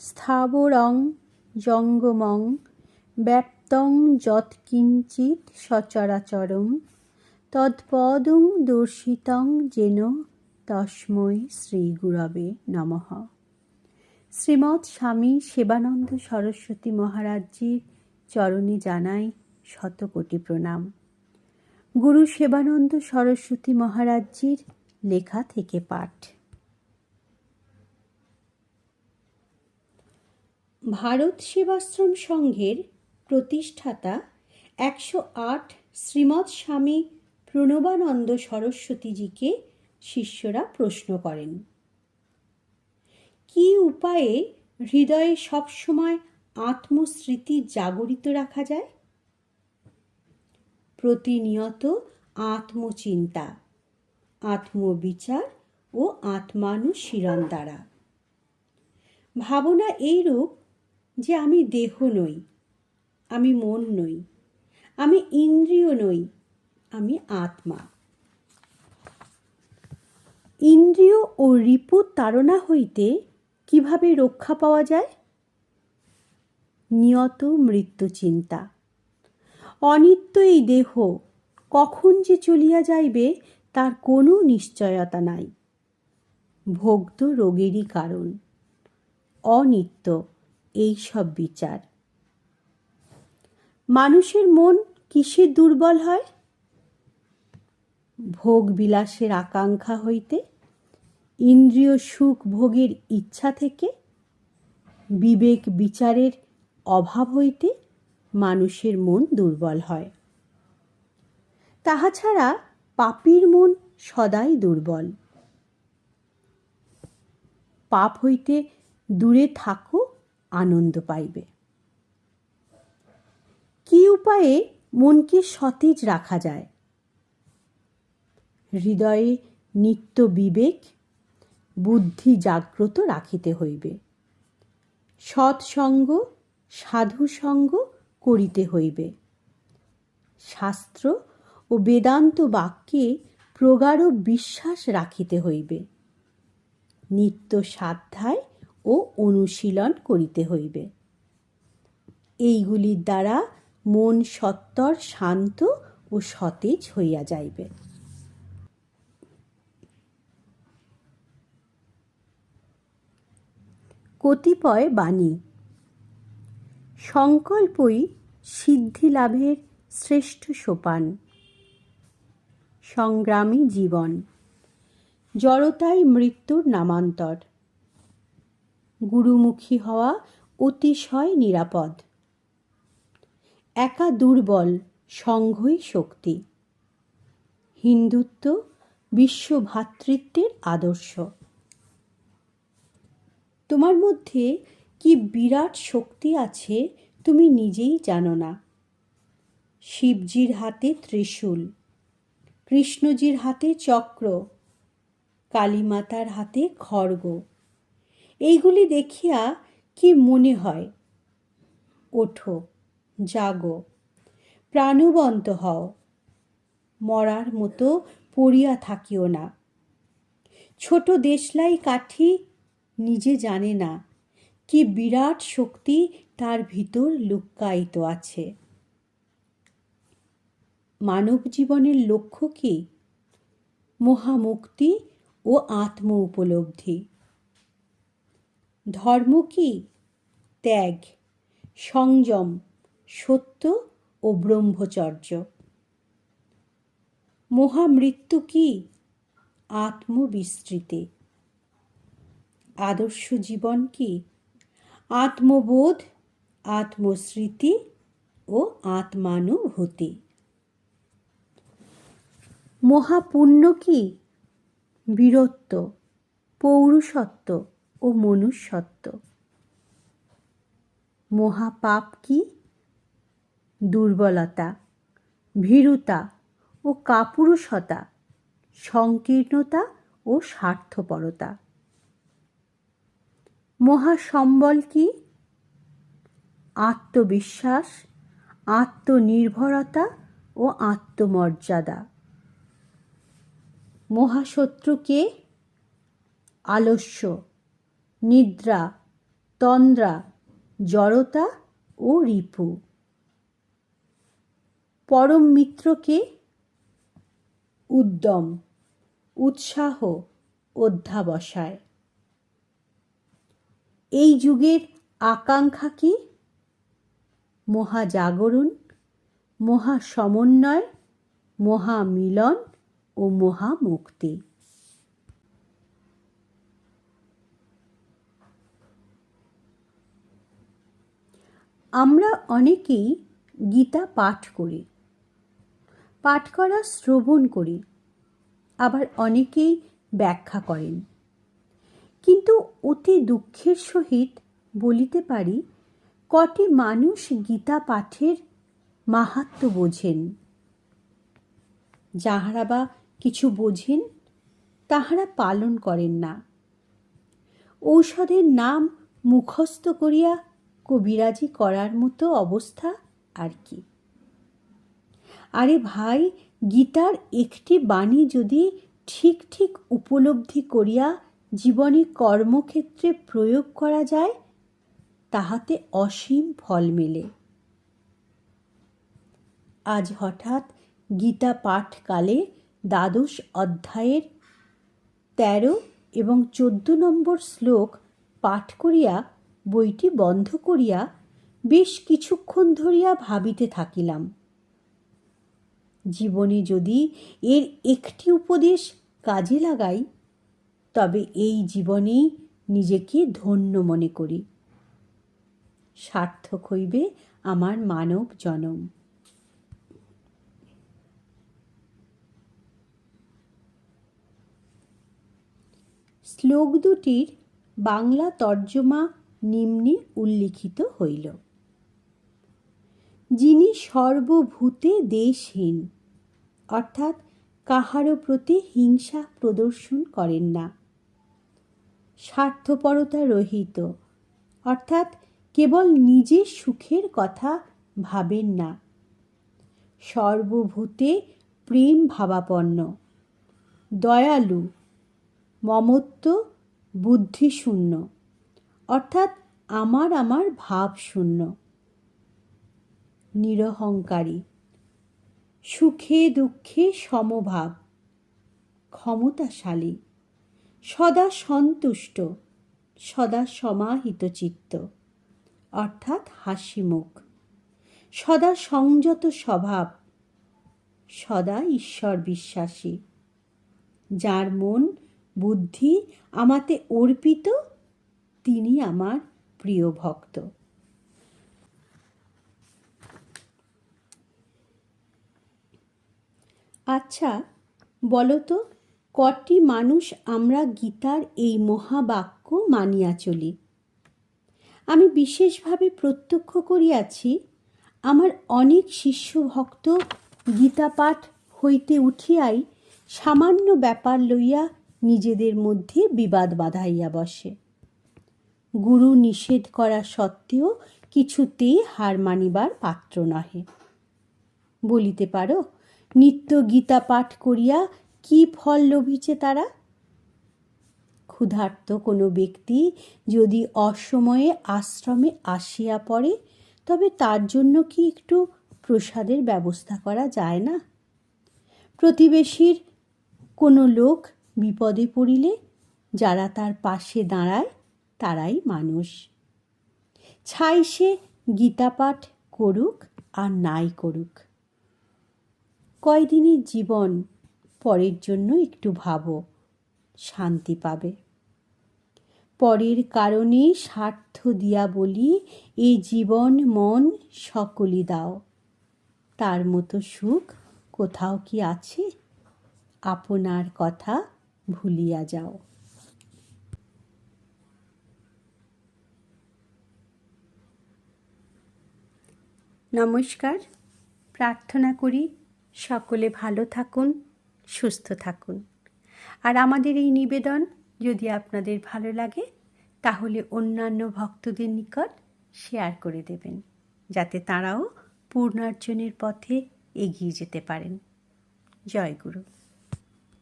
স্থাবরং জঙ্গমং ব্যাপ্তং যৎকিঞ্চিৎ সচরাচরং তৎপদং দর্শিতং যেন তস্মৈ শ্রীগুরবে নমঃ। শ্রীমৎ স্বামী সেবানন্দ সরস্বতী মহারাজজির চরণে জানাই শতকোটি প্রণাম। গুরু সেবানন্দ সরস্বতী মহারাজজির লেখা থেকে পাঠ। ভারত সেবাশ্রম সংঘের প্রতিষ্ঠাতা একশো আট শ্রীমৎ স্বামী প্রণবানন্দ সরস্বতীজিকে শিষ্যরা প্রশ্ন করেন, কি উপায়ে হৃদয়ে সবসময় আত্মস্মৃতি জাগরিত রাখা যায়? প্রতিনিয়ত আত্মচিন্তা, আত্মবিচার ও আত্মানুশীলন দ্বারা। ভাবনা এইরূপ যে আমি দেহ নই, আমি মন নই, আমি ইন্দ্রিয় নই, আমি আত্মা। ইন্দ্রিয় ও রিপুর তাড়না হইতে কীভাবে রক্ষা পাওয়া যায়? নিয়ত মৃত্যু চিন্তা। অনিত্য এই দেহ কখন যে চলিয়া যাইবে তার কোনো নিশ্চয়তা নাই। ভোগ্য রোগেরই কারণ, অনিত্য। এই সব বিচার। মানুষের মন কিসে দুর্বল হয়? ভোগ বিলাসের আকাঙ্ক্ষা হইতে, ইন্দ্রিয় সুখ ভোগের ইচ্ছা থেকে, বিবেক বিচারের অভাব হইতে মানুষের মন দুর্বল হয়। তাহা ছাড়া পাপীর মন সদাই দুর্বল। পাপ হইতে দূরে থাকো আনন্দ পাইবে। কি উপায়ে মনকে সতেজ রাখা যায়? হৃদয়ে নিত্য বিবেক, বুদ্ধি জাগ্রত রাখিতে হইবে। সৎসঙ্গ, সাধুসঙ্গ করিতে হইবে। শাস্ত্র ও বেদান্ত বাক্যে প্রগাঢ় বিশ্বাস রাখিতে হইবে। নিত্য সাধ্যায় ও অনুশীলন করিতে হইবে। এইগুলির দ্বারা মন সত্তর শান্ত ও সতেজ হইয়া যাইবে। কতিপয় বাণী। সংকল্পই সিদ্ধি লাভের শ্রেষ্ঠ সোপান। সংগ্রামী জীবন। জড়তাই মৃত্যুর নামান্তর। গুরুমুখী হওয়া অতিশয় নিরাপদ। একা দুর্বল, সংঘই শক্তি। হিন্দুত্ব বিশ্ব ভ্রাতৃত্বের আদর্শ। তোমার মধ্যে কি বিরাট শক্তি আছে তুমি নিজেই জানো না। শিবজির হাতে ত্রিশূল, কৃষ্ণজির হাতে চক্র, কালীমাতার হাতে খড়গ। এইগুলি দেখিয়া কি মনে হয়? ওঠো, জাগো, প্রাণবন্ত হও। মরার মতো পড়িয়া থাকিও না। ছোট দেশলাই কাঠি নিজে জানে না, কি বিরাট শক্তি তার ভিতর লুক্কায়িত আছে। মানব জীবনের লক্ষ্য কি? মহামুক্তি ও আত্ম উপলব্ধি। ধর্ম কি? ত্যাগ, সংযম, সত্য ও ব্রহ্মচর্য। মহামৃত্যু কি? আত্মবিস্তৃতি। আদর্শ জীবন কি? আত্মবোধ, আত্মস্মৃতি ও আত্মানুভূতি। মহাপুণ্য কি? বীরত্ব, পৌরুষত্ব। ও মনুষ্যত্ব। মহাপাপ কি? দুর্বলতা, ভীরুতা ও কাপুরুষতা, সংকীর্ণতা ও স্বার্থপরতা। মহাসম্বল কি? আত্মবিশ্বাস, আত্মনির্ভরতা ও আত্মমর্যাদা। মহাশত্রুকে আলস্য নিদ্রা, তন্দ্রা, জড়তা ও রিপু। পরম মিত্রকে উদ্যম, উৎসাহ, অধ্যাবসায়। এই যুগের আকাঙ্ক্ষা কি? মহাজাগরণ মহা সমন্বয় মহামিলন ও মহামুক্তি। আমরা অনেকেই গীতা পাঠ করি, পাঠ করা শ্রবণ করি, আবার অনেকেই ব্যাখ্যা করেন। কিন্তু অতি দুঃখের সহিত বলিতে পারি, কটি মানুষ গীতা পাঠের মাহাত্ম বোঝেন। যাহারা বা কিছু বোঝেন, তাহারা পালন করেন না। ঔষধের নাম মুখস্থ করিয়া কবিরাজি করার মতো অবস্থা আর কি? আরে ভাই, গীতার একটি বাণী যদি ঠিক ঠিক উপলব্ধি করিয়া জীবনে কর্মক্ষেত্রে প্রয়োগ করা যায়, তাহাতে অসীম ফল মেলে। আজ হঠাৎ গীতা পাঠকালে দ্বাদশ অধ্যায়ের তেরো এবং চোদ্দ নম্বর শ্লোক পাঠ করিয়া বইটি বন্ধ করিয়া বেশ কিছুক্ষণ ধরিয়া ভাবিতে থাকিলাম। জীবনে যদি এর একটি উপদেশ কাজে লাগাই, তবে এই জীবনেই নিজেকে ধন্য মনে করি। সার্থক হইবে আমার মানব জনম। শ্লোক দুটির বাংলা তর্জমা নিম্নে উল্লিখিত হইল। যিনি সর্বভূতে দেশহীন, অর্থাৎ কাহারও প্রতি হিংসা প্রদর্শন করেন না। স্বার্থপরতা রহিত, অর্থাৎ কেবল নিজের সুখের কথা ভাবেন না। সর্বভূতে প্রেম ভাবাপন্ন, দয়ালু, মমত্ব বুদ্ধিশূন্য। অর্থাৎ আমার আমার ভাব শূন্য। নিরহংকারী। সুখে দুঃখে সমভাব। ক্ষমতাশালী। সদা সন্তুষ্ট। সদা সমাহিত চিত্ত। অর্থাৎ হাসিমুখ। সদা সংযত স্বভাব। সদা ঈশ্বর বিশ্বাসী। যার মন, বুদ্ধি আমাতে অর্পিত তিনি আমার প্রিয় ভক্ত। আচ্ছা বলো তো কটি মানুষ আমরা গীতার এই মহাবাক্য মানিয়া চলি? আমি বিশেষভাবে প্রত্যক্ষ করিয়াছি, আমার অনেক শিষ্য ভক্ত গীতা পাঠ হইতে উঠিয়াই সামান্য ব্যাপার লইয়া নিজেদের মধ্যে বিবাদ বাঁধাইয়া বসে। গুরু নিষেধ করা সত্ত্বেও কিছুতেই হার মানিবার পাত্র নহে। বলিতে পারো, নিত্য গীতা পাঠ করিয়া কি ফল লোভিছে তারা? ক্ষুধার্ত কোনো ব্যক্তি যদি অসময়ে আশ্রমে আসিয়া পড়ে, তবে তার জন্য কি একটু প্রসাদের ব্যবস্থা করা যায় না? প্রতিবেশীর কোনো লোক বিপদে পড়িলে, যারা তার পাশে দাঁড়ায় তারাই মানুষ। ছাই সে গীতাপাঠ করুক আর নাই করুক। কয়দিনের জীবন পরের জন্য একটু ভাবো, শান্তি পাবে। পরের কারণে স্বার্থ দিয়া বলি, এ জীবন মন সকলি দাও। তার মতো সুখ কোথাও কি আছে? আপনার কথা ভুলিয়া যাও। নমস্কার। প্রার্থনা করি সকলে ভালো থাকুন, সুস্থ থাকুন। আর আমাদের এই নিবেদন যদি আপনাদের ভালো লাগে, তাহলে অন্যান্য ভক্তদের নিকট শেয়ার করে দেবেন, যাতে তারাও পূর্ণার্জনের পথে এগিয়ে যেতে পারেন। জয় গুরু।